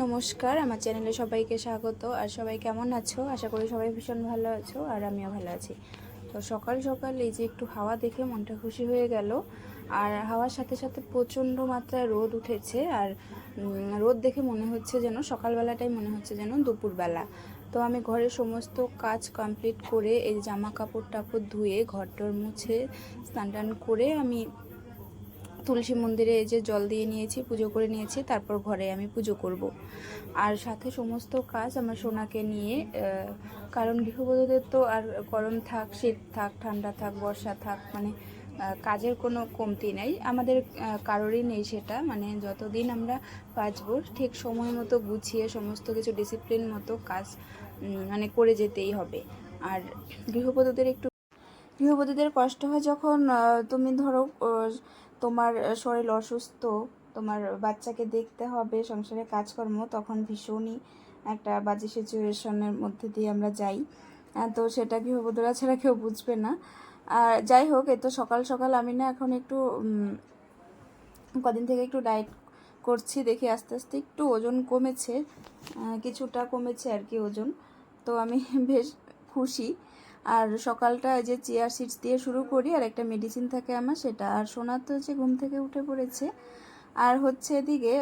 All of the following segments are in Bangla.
নমস্কার, আমার চ্যানেলে সবাইকে স্বাগত আর সবাই কেমন আছো? আশা করি সবাই ভীষণ ভালো আছো আর আমিও ভালো আছি। তো সকাল সকাল এই যে একটু হাওয়া দেখে মনটা খুশি হয়ে গেল আর হাওয়ার সাথে সাথে প্রচণ্ড মাত্রায় রোদ উঠেছে আর রোদ দেখে মনে হচ্ছে যেন সকালবেলাটাই মনে হচ্ছে যেন দুপুরবেলা। তো আমি ঘরের সমস্ত কাজ কমপ্লিট করে এই জামা কাপড় টাপড় ধুয়ে ঘরটর মুছে স্নান টান করে আমি তুলসী মন্দিরে যে জল দিয়ে নিয়েছি, পুজো করে নিয়েছি, তারপর ঘরে আমি পুজো করব। আর সাথে সমস্ত কাজ আমার সোনাকে নিয়ে কারণ গৃহবধূদের তো আর গরম থাক, শীত থাক, ঠান্ডা থাক, বর্ষা থাক মানে কাজের কোনো কমতি নেই। আমাদের কারোরই নেই সেটা মানে যতদিন আমরা বাঁচবো, ঠিক সময় মতো গুছিয়ে সমস্ত কিছু ডিসিপ্লিন মতো কাজ মানে করে যেতেই হবে। আর গৃহবধূদের একটু, গৃহবধূদের কষ্ট হয় যখন তুমি ধরো তোমার শরীর অসুস্থ, তোমার বাচ্চাকে দেখতে হবে, সংসারে কাজকর্ম, তখন ভীষণই একটা বাজে সিচুয়েশনের মধ্যে দিয়ে আমরা যাই। তো সেটা গৃহবধূরা ছাড়া কেউ বুঝবে না। আর যাই হোক এ তো সকাল সকাল আমি না এখন একটু কদিন থেকে একটু ডায়েট করছি, দেখি আস্তে আস্তে একটু ওজন কমেছে। কিছুটা কমেছে আর কি ওজন। তো আমি বেশ খুশি। আর সকালটা যে চেয়ার সিটস দিয়ে শুরু করি, আর একটা মেডিসিন থাকে আমার, সেটা। আর সোনার তো হচ্ছে ঘুম থেকে উঠে পড়েছে। আর হচ্ছে এদিকে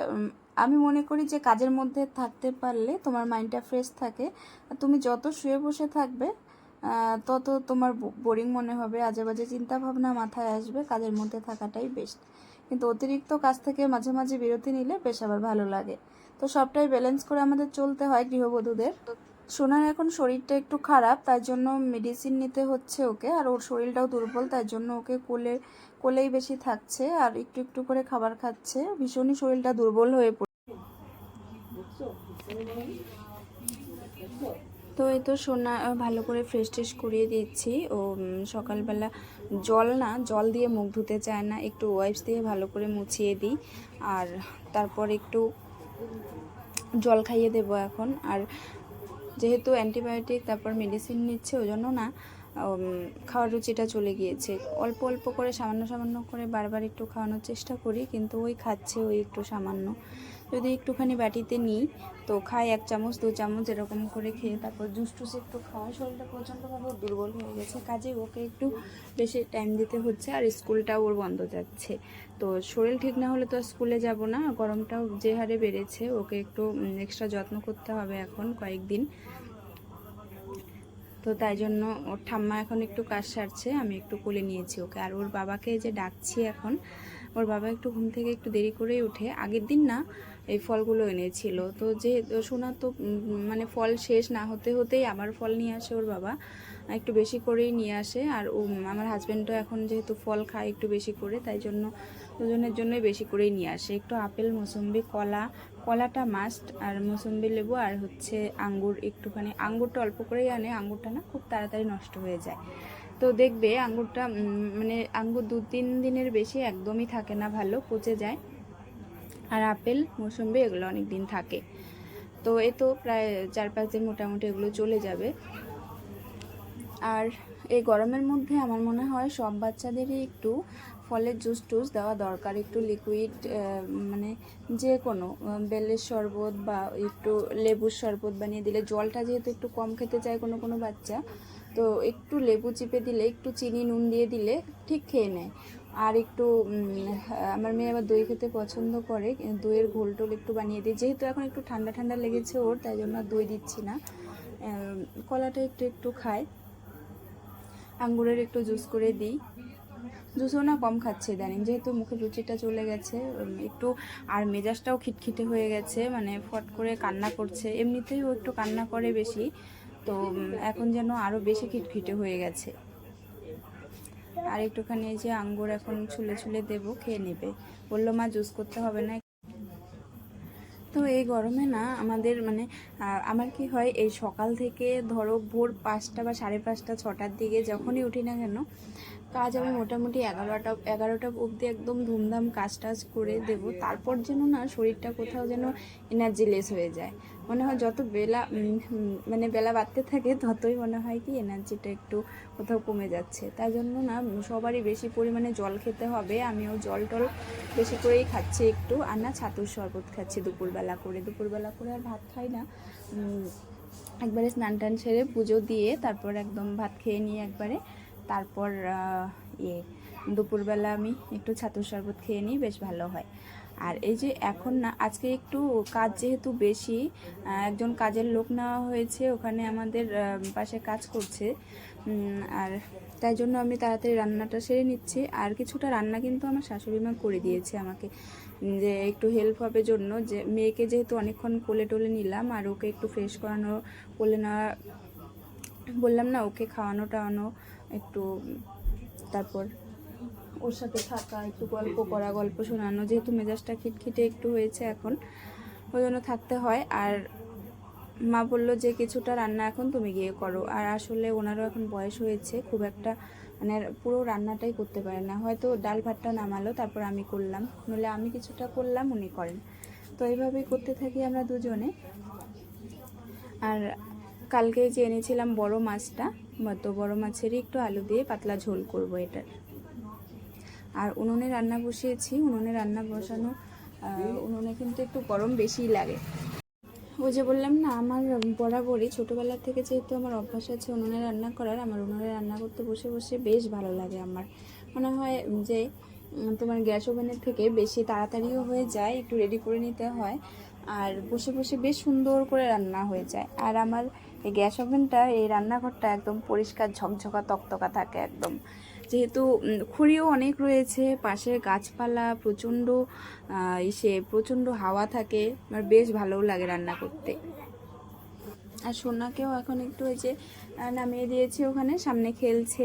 আমি মনে করি যে কাজের মধ্যে থাকতে পারলে তোমার মাইন্ডটা ফ্রেশ থাকে। তুমি যত শুয়ে বসে থাকবে তত তোমার বোরিং মনে হবে। আজে বাজে চিন্তা ভাবনা মাথায় আসবে, কাজের মধ্যে থাকাটাই বেস্ট কিন্তু অতিরিক্ত কাজ থেকে মাঝে মাঝে বিরতি নিলে বেশ আবার ভালো লাগে। তো সবটাই ব্যালেন্স করে আমাদের চলতে হয় গৃহবধূদের। সোনার এখন শরীরটা একটু খারাপ তাই জন্য মেডিসিন নিতে হচ্ছে ওকে, আর ওর শরীরটাও দুর্বল তাই জন্য ওকে কোলে, কোলেই বেশি থাকছে, আর একটু একটু করে খাবার খাচ্ছে, ভীষণই শরীরটা দুর্বল হয়ে পড়ে তো এই তো সোনা ভালো করে ফ্রেশ ট্রেশ করিয়ে দিচ্ছি, ও সকালবেলা জল না, জল দিয়ে মুখ ধুতে চায় না, একটু ওয়াইপস দিয়ে ভালো করে মুছিয়ে দিই, আর তারপর একটু জল খাইয়ে দেবো এখন, আর যেহেতু অ্যান্টিবায়োটিক, তারপর মেডিসিন নিচ্ছে ওই জন্য না খাওয়ার রুচিটা চলে গিয়েছে। অল্প অল্প করে, সামান্য সামান্য করে বারবার একটু খাওয়ানোর চেষ্টা করি, কিন্তু ওই খাচ্ছে, ওই একটু সামান্য। যদি একটুখানি বাটিতে নিই, তো খাই এক চামচ, দু চামচ এরকম করে খেয়ে তারপর জুস টুস একটু খাওয়া। শরীরটা প্রচণ্ডভাবে দুর্বল হয়ে গেছে কাজে ওকে একটু বেশি টাইম দিতে হচ্ছে আর স্কুলটাও ওর বন্ধ যাচ্ছে। তো শরীর ঠিক না হলে তো স্কুলে যাব না, গরমটাও যে হারে বেড়েছে, ওকে একটু এক্সট্রা যত্ন করতে হবে এখন কয়েকদিন। তো তাই জন্য ওর ঠাম্মা এখন একটু কাজ সারছে, আমি একটু কোলে নিয়েছি ওকে। আর ওর বাবাকে যে ডাকছি এখন, ওর বাবা একটু ঘুম থেকে একটু দেরি করেই উঠে আগের দিন না এই ফলগুলো এনেছিল। তো যে শোনা তো মানে ফল শেষ না হতে হতেই আবার ফল নিয়ে আসে ওর বাবা। একটু বেশি করেই নিয়ে আসে। আর ও, আমার হাজব্যান্ডও এখন যেহেতু ফল খায় একটু বেশি করে, তাই জন্য দুজনের জন্যই বেশি করেই নিয়ে আসে। একটু আপেল, মোসম্বি, কলা, কলাটা মাস্ট আর মোসম্বি লেবু, আর হচ্ছে আঙ্গুর একটুখানি। আঙ্গুরটা অল্প করেই আনে, আঙ্গুরটা না খুব তাড়াতাড়ি নষ্ট হয়ে যায়। তো দেখবে আঙ্গুরটা মানে আঙ্গুর দু তিন দিনের বেশি একদমই থাকে না, ভালো পচে যায়। আর আপেল, মৌসুম্বি এগুলো অনেক দিন থাকে। তো এ তো প্রায় চার পাঁচ দিন মোটামুটি এগুলো চলে যাবে। আর এই গরমের মধ্যে আমার মনে হয় সব বাচ্চাদেরই একটু ফলের জুস টুস দেওয়া দরকার। একটু লিকুইড মানে যে কোনো বেলের শরবত বা একটু লেবুর শরবত বানিয়ে দিলে জলটা যেহেতু একটু কম খেতে চায় কোনো কোনো বাচ্চা, তো একটু লেবু চিপে দিলে, একটু চিনি নুন দিয়ে দিলে ঠিক খেয়ে নেয়। আর একটু আমার মেয়ে আবার দই খেতে পছন্দ করে দইয়ের ঘোল টোল একটু বানিয়ে দিই। যেহেতু এখন একটু ঠান্ডা ঠান্ডা লেগেছে ওর, তাই জন্য দই দিচ্ছি না। কলাটা একটু একটু খায় আঙ্গুরের একটু জুস করে দিই। জুসও না কম খাচ্ছে ইদানিং, যেহেতু মুখের রুচিটা চলে গেছে একটু, আর মেজাজটাও খিটখিটে হয়ে গেছে মানে ফট করে কান্না করছে। এমনিতেই ও একটু কান্না করে বেশি, তো এখন যেন আরও বেশি খিটখিটে হয়ে গেছে। আর একটুখানি এই যে আঙ্গুর এখন ছুলে ছুলে দেবো, খেয়ে নেবে। বলল, মা, জুস করতে হবে না। তো এই গরমে না আমাদের মানে আমার কি হয়, এই সকাল থেকে ধরো ভোর পাঁচটা বা সাড়ে পাঁচটা, ছটার দিকে যখনই উঠি না কেন, কাজ আমি মোটামুটি এগারোটা এগারোটা অবধি একদম ধুমধাম কাজ টাজ করে দেব। তারপর যেন না শরীরটা কোথাও যেন এনার্জি লেস হয়ে যায়। মনে হয় যত বেলা মানে বেলা বাড়তে থাকে, ততই মনে হয় কি এনার্জিটা একটু কোথাও কমে যাচ্ছে। তাই জন্য না, সবারই বেশি পরিমাণে জল খেতে হবে। আমিও জল টল বেশি করেই খাচ্ছি একটু। আর না, ছাতুর শরবত খাচ্ছি দুপুরবেলা করে। দুপুরবেলা করে আর ভাত খাই না। একবারে স্নান টান সেরে পুজো দিয়ে তারপর একদম ভাত খেয়ে নিয়ে একবারে। তারপর ইয়ে দুপুরবেলা আমি একটু ছাতুর শরবত খেয়ে নিই, বেশ ভালো হয়। আর এই যে এখন না, আজকে একটু কাজ যেহেতু বেশি একজন কাজের লোক নেওয়া হয়েছে, ওখানে আমাদের পাশে কাজ করছে। আর তাই জন্য আমি তাড়াতাড়ি রান্নাটা সেরে নিচ্ছি। আর কিছুটা রান্না কিন্তু আমার শাশুড়ি মা করে দিয়েছে আমাকে, যে একটু হেল্প হবে জন্য। যে মেয়েকে যেহেতু অনেকক্ষণ কোলে টোলে নিলাম, আর ওকে একটু ফ্রেশ করানো, কোলে নেওয়া, বললাম না, ওকে খাওয়ানো টাওয়ানো একটু তারপর ওর সাথে থাকা, একটু গল্প করা, গল্প শোনানো, যেহেতু মেজাজটা খিটখিটে একটু হয়েছে এখন, ওই জন্য থাকতে হয়। আর মা বলল যে, কিছুটা রান্না এখন তুমি গিয়ে করো। আর আসলে ওনারও এখন বয়স হয়েছে, খুব একটা মানে পুরো রান্নাটাই করতে পারে না। হয়তো ডাল ভাতটা নামালো, তারপর আমি করলাম। নইলে আমি কিছুটা করলাম, উনি করেন। তো এইভাবেই করতে থাকি আমরা দুজনে। আর কালকে যে এনেছিলাম বড় মাছটা, তো বড় মাছেরই একটু আলু দিয়ে পাতলা ঝোল করব এটার। আর উনুনে রান্না বসিয়েছি, উনুনে রান্না বসানো উনুনে কিন্তু একটু গরম বেশিই লাগে। ওই যে বললাম না, আমার বরাবরই ছোটোবেলা থেকে যেহেতু আমার অভ্যাস আছে উনুনে রান্না করার, আমার উনুনে রান্না করতে বসে বসে বেশ ভালো লাগে আমার। মনে হয় যে তোমার গ্যাস ওভেনের থেকে বেশি তাড়াতাড়িও হয়ে যায়, একটু রেডি করে নিতে হয়, আর বসে বসে বেশ সুন্দর করে রান্না হয়ে যায়। আর আমার এই গ্যাস ওভেনটা, এই রান্নাঘরটা একদম পরিষ্কার ঝকঝকা তকতকা থাকে একদম। যেহেতু খড়িও অনেক রয়েছে পাশে গাছপালা, প্রচণ্ড ইসে, প্রচণ্ড হাওয়া থাকে, আমার বেশ ভালোও লাগে রান্না করতে। আর সোনাকেও এখন একটু ওই যে নামিয়ে দিয়েছি ওখানে, সামনে খেলছে,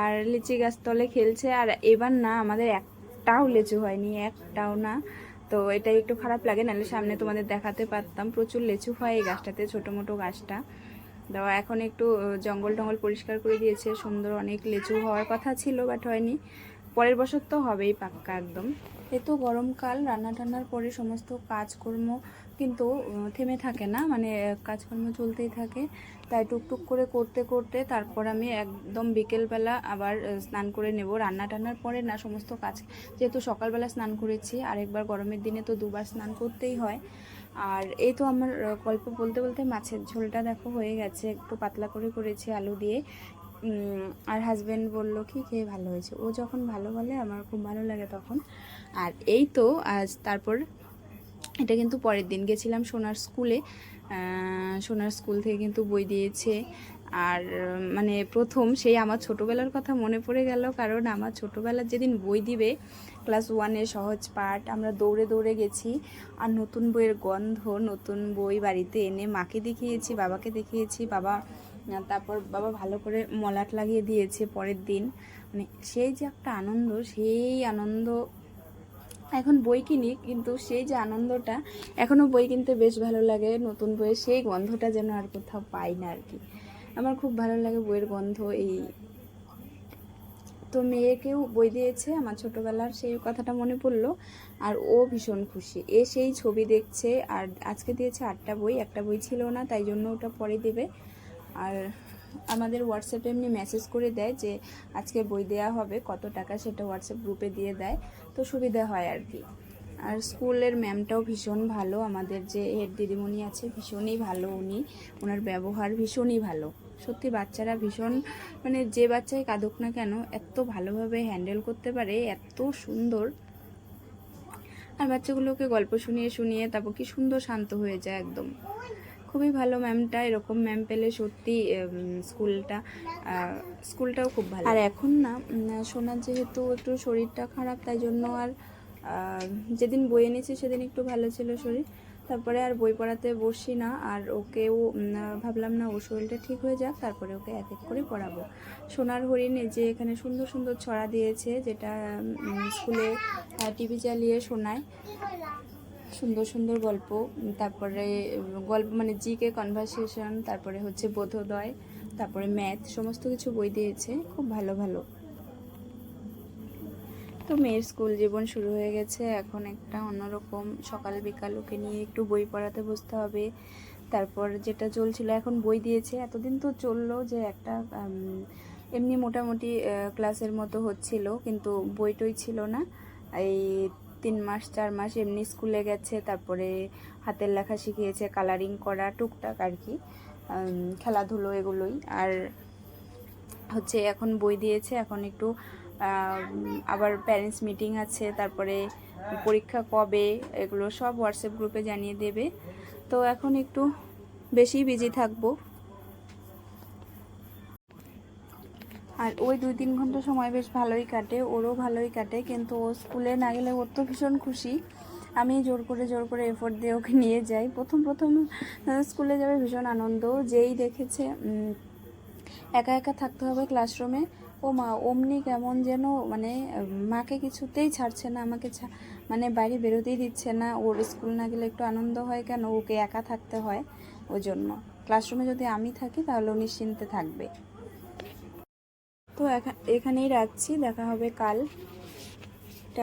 আর লিচি গাছ তলে খেলছে, আর এবার না, আমাদের একটাও লেচু হয়নি, একটাও না। তো এটা একটু খারাপ লাগে, নাহলে সামনে তোমাদের দেখাতে পারতাম, প্রচুর লেচু হয় এই গাছটাতে, ছোটো মোটো গাছটা। তো এখন একটু জঙ্গল টঙ্গল পরিষ্কার করে দিয়েছে। সুন্দর অনেক লেচু হওয়ার কথা ছিল বাট হয়নি। পরের বছর তো হবেই পাক্কা একদম। এ তো গরমকাল, রান্না টান্নার পরে সমস্ত কাজকর্ম কিন্তু থেমে থাকে না। মানে কাজকর্ম চলতেই থাকে। তাই টুকটুক করে করতে করতে তারপর আমি একদম বিকেলবেলা আবার স্নান করে নেব। রান্না টান্নার পরে না, সমস্ত কাজ, যেহেতু সকালবেলা স্নান করেছি, আরেকবার গরমের দিনে তো দুবার স্নান করতেই হয়। আর এই তো আমার গল্প বলতে বলতে মাছের ঝোলটা দেখো হয়ে গেছে, একটু পাতলা করে করেছি আলু দিয়ে। আর হাজব্যান্ড বলল, কি খেয়ে ভালো হয়েছে? ও যখন ভালো বলে, আমার খুব ভালো লাগে তখন। আর এই তো আজ তারপর, এটা কিন্তু পরের দিন গেছিলাম সোনার স্কুলে সোনার স্কুল থেকে কিন্তু বই দিয়েছে। আর মানে প্রথম সেই আমার ছোটোবেলার কথা মনে পড়ে গেল। কারণ আমার ছোটোবেলার যেদিন বই দিবে, ক্লাস ওয়ানের সহজ পাঠ, আমরা দৌড়ে দৌড়ে গেছি। আর নতুন বইয়ের গন্ধ, নতুন বই বাড়িতে এনে মাকে দেখিয়েছি, বাবাকে দেখিয়েছি। বাবা, তারপর বাবা ভালো করে মলাট লাগিয়ে দিয়েছে পরের দিন। মানে সেই যে একটা আনন্দ, সেই আনন্দ এখন বই কিনি, কিন্তু সেই যে আনন্দটা এখনও বই কিনতে বেশ ভালো লাগে। নতুন বইয়ের সেই গন্ধটা যেন আর কোথাও পাই না আর কি। আমার খুব ভালো লাগে বইয়ের গন্ধ, এই তো মেয়েকেও বই দিয়েছে, আমার ছোটোবেলার সেই কথাটা মনে পড়ল, আর ও ভীষণ খুশি। এ সেই ছবি দেখছে, আর আজকে দিয়েছে আটটা বই, একটা বই ছিল না, তাই জন্য ওটা পরে দেবে। আর আমাদের হোয়াটসঅ্যাপে এমনি মেসেজ করে দেয় যে, আজকে বই দেওয়া হবে, কত টাকা সেটা হোয়াটসঅ্যাপ গ্রুপে দিয়ে দেয়, তো সুবিধা হয় আর কি। আর স্কুলের ম্যামটাও ভীষণ ভালো। আমাদের যে হেড দিদিমণি আছে, ভীষণই ভালো উনি। ওনার ব্যবহার ভীষণই ভালো। সত্যি বাচ্চারা ভীষণ মানে যে বাচ্চাই কাঁদুক না কেন, এত ভালোভাবে হ্যান্ডেল করতে পারে, এত সুন্দর। আর বাচ্চাগুলোকে গল্প শুনিয়ে শুনিয়ে তারপর কি সুন্দর শান্ত হয়ে যায় একদম। খুবই ভালো ম্যামটা, এরকম ম্যাম পেলে সত্যি স্কুলটা স্কুলটাও খুব ভালো। আর এখন না সোনার যেহেতু একটু শরীরটা খারাপ, তাই জন্য আর যেদিন বই এনেছি সেদিন একটু ভালো ছিল শরীর। তারপরে আর বই পড়াতে বসি না, আর ওকেও ভাবলাম না ওর শরীরটা ঠিক হয়ে যাক, তারপরে ওকে এক এক করে পড়াবো। সোনার হরিণে যে এখানে সুন্দর সুন্দর ছড়া দিয়েছে, যেটা স্কুলে টিভি চালিয়ে শোনায়। সুন্দর সুন্দর গল্প, তারপরে গল্প মানে জিকে কনভারসেশন, তারপরে হচ্ছে বোধোদয়, তারপরে ম্যাথ, সমস্ত কিছু বই দিয়েছে, খুব ভালো ভালো। তো মেয়ের স্কুল জীবন শুরু হয়ে গেছে। এখন একটা অন্যরকম সকাল বিকাল ওকে নিয়ে একটু বই পড়াতে বসতে হবে। তারপর যেটা চলছিল, এখন বই দিয়েছে। এতদিন তো চলল যে একটা এমনি মোটামুটি ক্লাসের মতো হচ্ছিল, কিন্তু বই টই ছিল না। এই তিন মাস, চার মাস এমনি স্কুলে গেছে, তারপরে হাতের লেখা শিখিয়েছে কালারিং করা, টুকটাক আর কি খেলাধুলো এগুলোই। আর হচ্ছে এখন বই দিয়েছে, এখন একটু আবার প্যারেন্টস মিটিং আছে, তারপরে পরীক্ষা কবে, এগুলো সব হোয়াটসঅ্যাপ গ্রুপে জানিয়ে দেবে। তো এখন একটু বেশি বিজি থাকব। আর ওই দুই তিন ঘণ্টা সময় বেশ ভালোই কাটে, ওরও ভালোই কাটে, কিন্তু ও স্কুলে না গেলে ওর তো ভীষণ খুশি। আমি জোর করে জোর করে এফোর্ট দিয়ে ওকে নিয়ে যাই। প্রথম প্রথম স্কুলে যাবে ভীষণ আনন্দ। যেই দেখেছে একা একা থাকতে হবে ক্লাসরুমে ও মা, অমনি কেমন যেন মানে মাকে কিছুতেই ছাড়ছে না, আমাকে মানে বাইরে বেরোতেই দিচ্ছে না। ওর স্কুল না গেলে একটু আনন্দ হয় কেন? ওকে একা থাকতে হয় ওই জন্য ক্লাসরুমে যদি আমি থাকি, তাহলে ও নিশ্চিন্তে থাকবে। তো এখা- এখানেই রাখছি, দেখা হবে কাল।